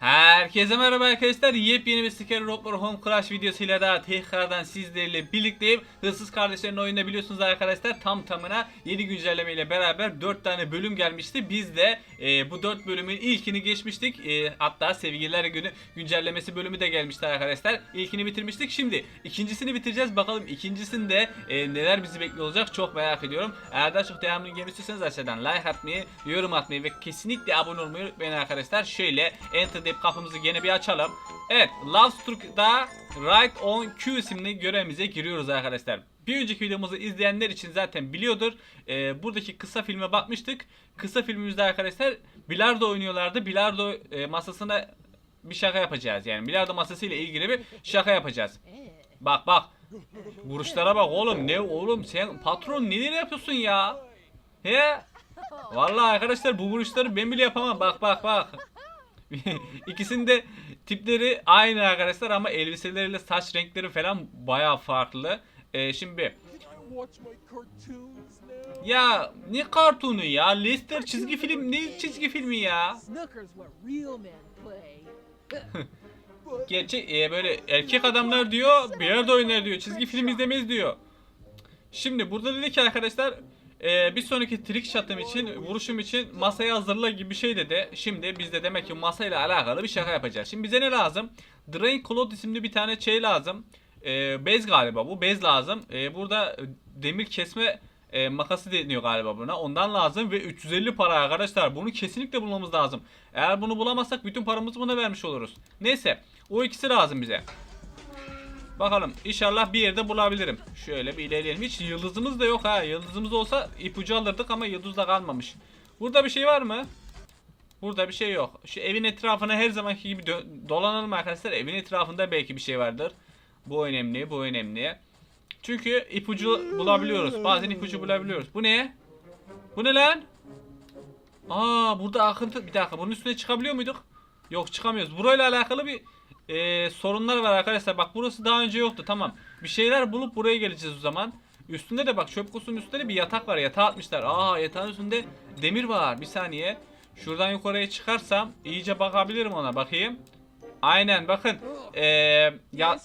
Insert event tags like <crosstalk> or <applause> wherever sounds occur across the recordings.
Herkese merhaba arkadaşlar. Yepyeni bir Scary Rockler Home Crash videosuyla daha tekrardan sizlerle birlikteyim. Hırsız kardeşlerin oyunda biliyorsunuz arkadaşlar tam tamına yeni güncelleme ile beraber 4 tane bölüm gelmişti. Biz de e, bu 4 bölümün ilkini geçmiştik. E, hatta sevgililer günü güncellemesi bölümü de gelmişti arkadaşlar. İlkini bitirmiştik. Şimdi ikincisini bitireceğiz. Bakalım ikincisinde e, neler bizi bekliyor olacak çok merak ediyorum. Eğer daha çok devamını gelmek istiyorsanız aşağıdan like atmayı, yorum atmayı ve kesinlikle abone olmayı unutmayın arkadaşlar. Şöyle enter deyip kapımızı gene bir açalım. Evet, Love Struck'da Right on Q isimli görevimize giriyoruz arkadaşlar. Bir önceki videomuzu izleyenler için zaten biliyordur. Ee, buradaki kısa filme bakmıştık. Kısa filmimizde arkadaşlar bilardo oynuyorlardı. Bilardo e, masasına bir şaka yapacağız. Yani bilardo masası ile ilgili bir şaka yapacağız. Bak bak. Vuruşlara bak oğlum. Ne oğlum sen patron neler yapıyorsun ya? He? Vallahi arkadaşlar bu vuruşları ben bile yapamam. Bak bak bak. <laughs> İkisinin de tipleri aynı arkadaşlar ama elbiseleriyle saç renkleri falan baya farklı. Ee, şimdi ya ne kartunu ya? Lester çizgi film ne çizgi filmi ya? <laughs> Gerçek e, böyle erkek adamlar diyor bir yerde oynar diyor. Çizgi film izlemeyiz diyor. Şimdi burada dedi ki arkadaşlar e, bir sonraki trick shot'ım için vuruşum için masayı hazırla gibi bir şey dedi. Şimdi biz de demek ki masayla alakalı bir şaka yapacağız. Şimdi bize ne lazım? Drain Cloth isimli bir tane şey lazım. E, bez galiba bu. Bez lazım. E, burada demir kesme e, makası deniyor galiba buna. Ondan lazım ve 350 para arkadaşlar. Bunu kesinlikle bulmamız lazım. Eğer bunu bulamazsak bütün paramızı buna vermiş oluruz. Neyse. O ikisi lazım bize. Bakalım inşallah bir yerde bulabilirim. Şöyle bir ilerleyelim. Hiç yıldızımız da yok ha. Yıldızımız olsa ipucu alırdık ama yıldız da kalmamış. Burada bir şey var mı? Burada bir şey yok. Şu evin etrafına her zamanki gibi dolanalım arkadaşlar. Evin etrafında belki bir şey vardır. Bu önemli, bu önemli. Çünkü ipucu bulabiliyoruz. Bazen ipucu bulabiliyoruz. Bu ne? Bu ne lan? Aa burada akıntı. Bir dakika bunun üstüne çıkabiliyor muyduk? Yok çıkamıyoruz. Burayla alakalı bir e, sorunlar var arkadaşlar. Bak burası daha önce yoktu. Tamam. Bir şeyler bulup buraya geleceğiz o zaman. Üstünde de bak çöp kutusunun üstünde de bir yatak var. Yatağı atmışlar. Aa yatağın üstünde demir var. Bir saniye. Şuradan yukarıya çıkarsam iyice bakabilirim ona. Bakayım. Aynen bakın. Ee, ya,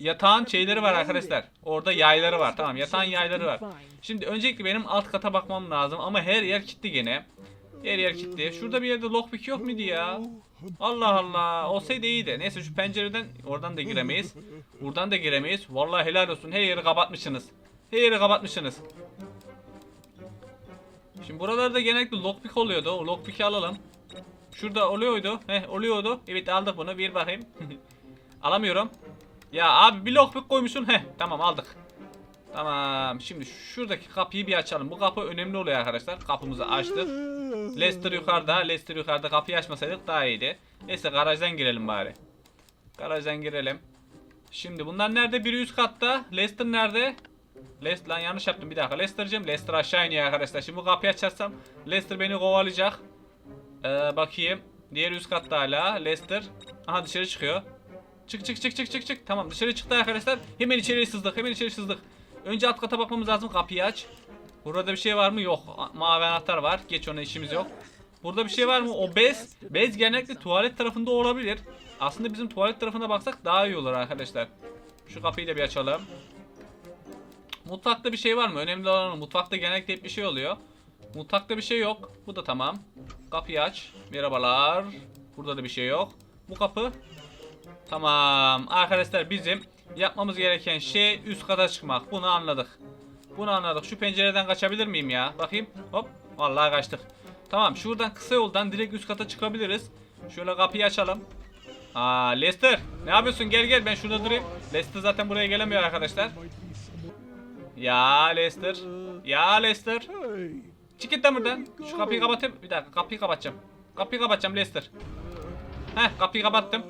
yatağın şeyleri var arkadaşlar. Orada yayları var. Tamam yatağın yayları var. Şimdi öncelikle benim alt kata bakmam lazım ama her yer kilitli gene. Her yer kilitli. Şurada bir yerde lockpick yok muydu ya? Allah Allah. Olsaydı iyiydi. Neyse şu pencereden oradan da giremeyiz. Buradan da giremeyiz. Vallahi helal olsun. Her yeri kapatmışsınız. Her yeri kapatmışsınız. Şimdi buralarda genellikle lockpick oluyordu. O lockpick'i alalım. Şurada oluyordu. Heh oluyordu. Evet aldık bunu. Bir bakayım. <laughs> Alamıyorum. Ya abi bir lockpick koymuşsun. Heh tamam aldık. Tamam. Şimdi şuradaki kapıyı bir açalım. Bu kapı önemli oluyor arkadaşlar. Kapımızı açtık. Lester yukarıda. Lester yukarıda. Kapıyı açmasaydık daha iyiydi. Neyse garajdan girelim bari. Garajdan girelim. Şimdi bunlar nerede? Biri üst katta. Lester nerede? Lester lan yanlış yaptım bir dakika. Lester'cığım Lester aşağı iniyor arkadaşlar. Şimdi bu kapıyı açarsam Lester beni kovalayacak. Ee, bakayım. Diğer üst katta hala. Lester. Aha dışarı çıkıyor. Çık çık çık çık çık çık. Tamam dışarı çıktı arkadaşlar. Hemen içeri sızdık. Hemen içeri sızdık. Önce alt kata bakmamız lazım. Kapıyı aç. Burada bir şey var mı? Yok. Mavi anahtar var. Geç ona işimiz yok. Burada bir şey var mı? O bez. Bez genellikle tuvalet tarafında olabilir. Aslında bizim tuvalet tarafına baksak daha iyi olur arkadaşlar. Şu kapıyı da bir açalım. Mutfakta bir şey var mı? Önemli olan. Mutfakta genellikle hep bir şey oluyor. Mutfakta bir şey yok. Bu da tamam. Kapıyı aç. Merhabalar. Burada da bir şey yok. Bu kapı. Tamam. Arkadaşlar bizim yapmamız gereken şey üst kata çıkmak. Bunu anladık. Bunu anladık. Şu pencereden kaçabilir miyim ya? Bakayım. Hop. Vallahi kaçtık. Tamam. Şuradan kısa yoldan direkt üst kata çıkabiliriz. Şöyle kapıyı açalım. Aa Lester. Ne yapıyorsun? Gel gel ben şurada durayım. Lester zaten buraya gelemiyor arkadaşlar. Ya Lester. Ya Lester. Çık git lan buradan. Şu kapıyı kapatayım. Bir dakika kapıyı kapatacağım. Kapıyı kapatacağım Lester. Heh kapıyı kapattım.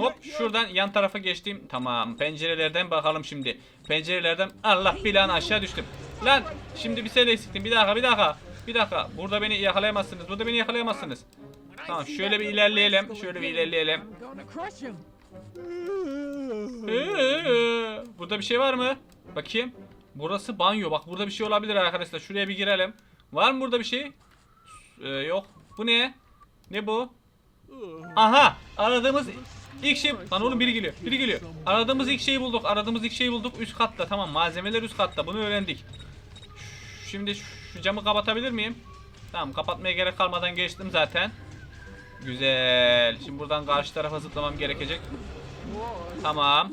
Hop şuradan yan tarafa geçtim. Tamam pencerelerden bakalım şimdi. Pencerelerden Allah bilanı aşağı düştüm. Lan şimdi bir sene eksiktim. Bir dakika bir dakika. Bir dakika. Burada beni yakalayamazsınız. Burada beni yakalayamazsınız. Tamam şöyle bir ilerleyelim. Şöyle bir ilerleyelim. Burada bir şey var mı? Bakayım. Burası banyo. Bak burada bir şey olabilir arkadaşlar. Şuraya bir girelim. Var mı burada bir şey? Ee, yok. Bu ne? Ne bu? Aha aradığımız ilk şey lan oğlum biri geliyor biri geliyor aradığımız ilk şeyi bulduk aradığımız ilk şeyi bulduk üst katta tamam malzemeler üst katta bunu öğrendik şimdi şu camı kapatabilir miyim tamam kapatmaya gerek kalmadan geçtim zaten güzel şimdi buradan karşı tarafa zıplamam gerekecek tamam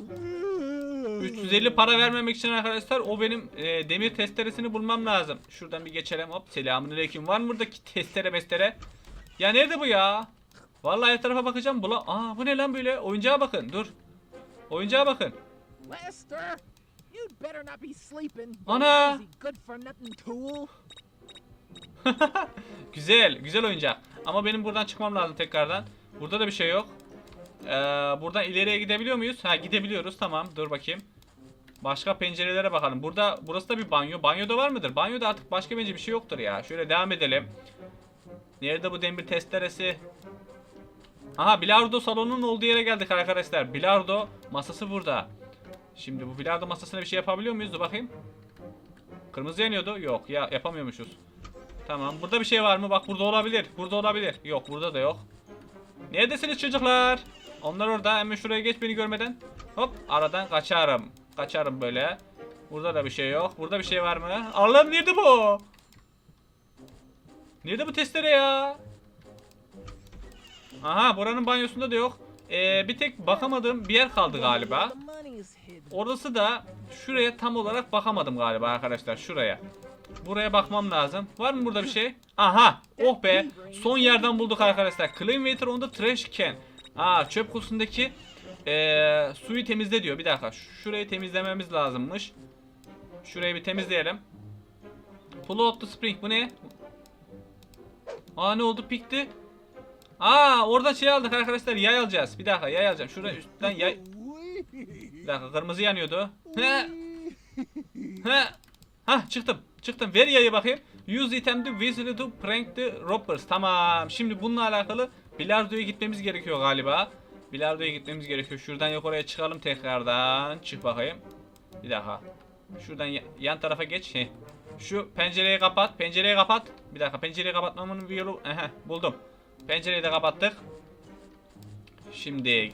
350 para vermemek için arkadaşlar o benim e, demir testeresini bulmam lazım. Şuradan bir geçelim hop. Selamünaleyküm. Var mı buradaki testere mestere? Ya nerede bu ya? Vallahi her tarafa bakacağım. Bula Aa bu ne lan böyle? Oyuncağa bakın. Dur. Oyuncağa bakın. Lester, you'd better not be sleeping. Ana! good for nothing tool. <laughs> güzel. Güzel oyuncak. Ama benim buradan çıkmam lazım tekrardan. Burada da bir şey yok. Ee, buradan ileriye gidebiliyor muyuz? Ha gidebiliyoruz. Tamam. Dur bakayım. Başka pencerelere bakalım. Burada burası da bir banyo. Banyoda var mıdır? Banyoda artık başka bence bir şey yoktur ya. Şöyle devam edelim. Nerede bu demir testeresi? Aha bilardo salonunun olduğu yere geldik arkadaşlar. Bilardo masası burada. Şimdi bu bilardo masasına bir şey yapabiliyor muyuz? Dur bakayım. Kırmızı yanıyordu. Yok ya yapamıyormuşuz. Tamam. Burada bir şey var mı? Bak burada olabilir. Burada olabilir. Yok burada da yok. Neredesiniz çocuklar? Onlar orada. Hemen şuraya geç beni görmeden. Hop aradan kaçarım. Kaçarım böyle. Burada da bir şey yok. Burada bir şey var mı? Allah'ım nerede bu? Nerede bu testere ya? Aha buranın banyosunda da yok. Ee, bir tek bakamadığım bir yer kaldı galiba. Orası da şuraya tam olarak bakamadım galiba arkadaşlar şuraya. Buraya bakmam lazım. Var mı burada bir şey? Aha! Oh be! Son yerden bulduk arkadaşlar. Clean water on the trash can. Aa çöp kutusundaki eee, suyu temizle diyor. Bir dakika. Şurayı temizlememiz lazımmış. Şurayı bir temizleyelim. Pull out the spring. Bu ne? Aa ne oldu? Pikti. Aa oradan şey aldık arkadaşlar. Yay alacağız. Bir dakika yay alacağım. Şuraya üstten yay. Bir dakika kırmızı yanıyordu. He. He. Hah çıktım. Çıktım. Ver yayı bakayım. Use item to whistle to prank the robbers. Tamam. Şimdi bununla alakalı bilardoya gitmemiz gerekiyor galiba. Bilardoya gitmemiz gerekiyor. Şuradan yukarıya çıkalım tekrardan. Çık bakayım. Bir dakika. Şuradan ya- yan tarafa geç. Şu pencereyi kapat. Pencereyi kapat. Bir dakika pencereyi kapatmamın bir yolu. Aha, buldum. Pencereyi de kapattık. Şimdi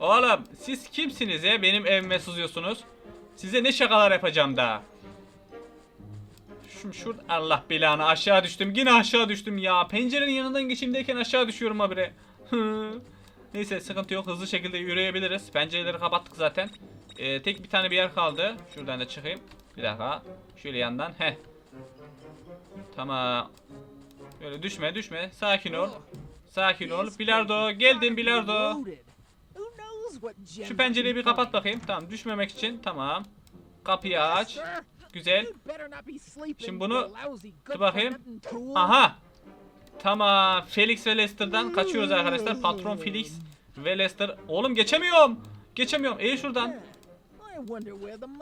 Oğlum siz kimsiniz ya benim evime sızıyorsunuz? Size ne şakalar yapacağım daha? Şu şur Allah belanı aşağı düştüm. Yine aşağı düştüm ya. Pencerenin yanından geçeyim derken aşağı düşüyorum habire. <laughs> Neyse sıkıntı yok. Hızlı şekilde yürüyebiliriz. Pencereleri kapattık zaten. Ee, tek bir tane bir yer kaldı. Şuradan da çıkayım. Bir dakika. Şöyle yandan. Heh. Tamam. Böyle düşme düşme. Sakin ol. Sakin ol. Bilardo. Geldim bilardo. Şu pencereyi bir kapat bakayım. Tamam düşmemek için. Tamam. Kapıyı aç. Güzel. Şimdi bunu- dur bakayım. Aha. Tamam. Felix ve Lester'dan kaçıyoruz arkadaşlar. Patron Felix ve Lester. Oğlum geçemiyorum. Geçemiyorum. Eğil şuradan.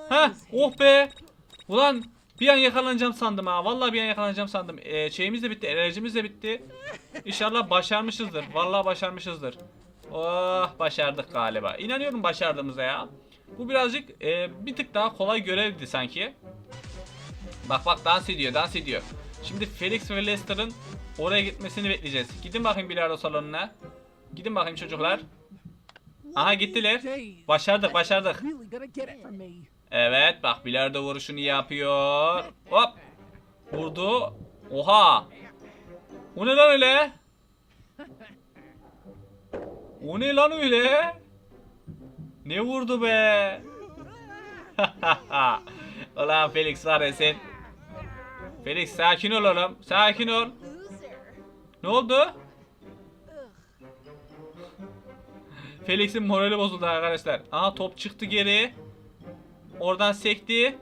Ha, oh be. Ulan bir an yakalanacağım sandım ha. Vallahi bir an yakalanacağım sandım. Ee, şeyimiz de bitti, enerjimiz de bitti. İnşallah başarmışızdır. Vallahi başarmışızdır. Oh, başardık galiba. İnanıyorum başardığımıza ya. Bu birazcık e, bir tık daha kolay görevdi sanki. Bak bak dans ediyor, dans ediyor. Şimdi Felix ve Lester'ın oraya gitmesini bekleyeceğiz. Gidin bakayım bilardo salonuna. Gidin bakayım çocuklar. Aha gittiler. Başardık, başardık. Evet bak bilardo vuruşunu yapıyor. Hop. Vurdu. Oha. O ne lan öyle? O ne lan öyle? Ne vurdu be? <laughs> Ulan Felix var ya sen. Felix sakin ol oğlum. Sakin ol. Ne oldu? Felix'in morali bozuldu arkadaşlar. Aha top çıktı geri. Oradan sekti.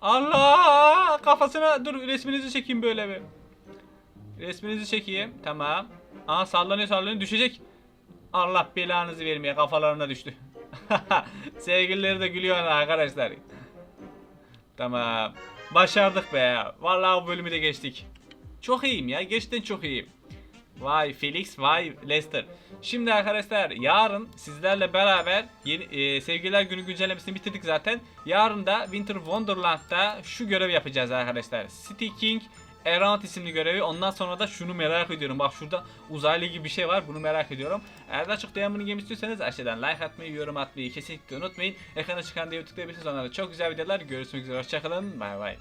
Allah! Kafasına dur resminizi çekeyim böyle bir. Resminizi çekeyim. Tamam. Aha sallanıyor sallanıyor düşecek. Allah belanızı vermeye kafalarına düştü. <laughs> Sevgilileri de gülüyor arkadaşlar. Tamam. Başardık be. Vallahi bu bölümü de geçtik. Çok iyiyim ya. Gerçekten çok iyiyim. Vay Felix, vay Lester. Şimdi arkadaşlar yarın sizlerle beraber yeni, e, Sevgililer Günü güncellemesini bitirdik zaten. Yarın da Winter Wonderland'da şu görev yapacağız arkadaşlar. City King Errant isimli görevi. Ondan sonra da şunu merak ediyorum. Bak şurada uzaylı gibi bir şey var. Bunu merak ediyorum. Eğer daha çok devamını gelmek istiyorsanız aşağıdan like atmayı, yorum atmayı kesinlikle unutmayın. Ekrana çıkan diye tıklayabilirsiniz. Onlarda çok güzel videolar. Görüşmek üzere. Hoşçakalın. Bay bay.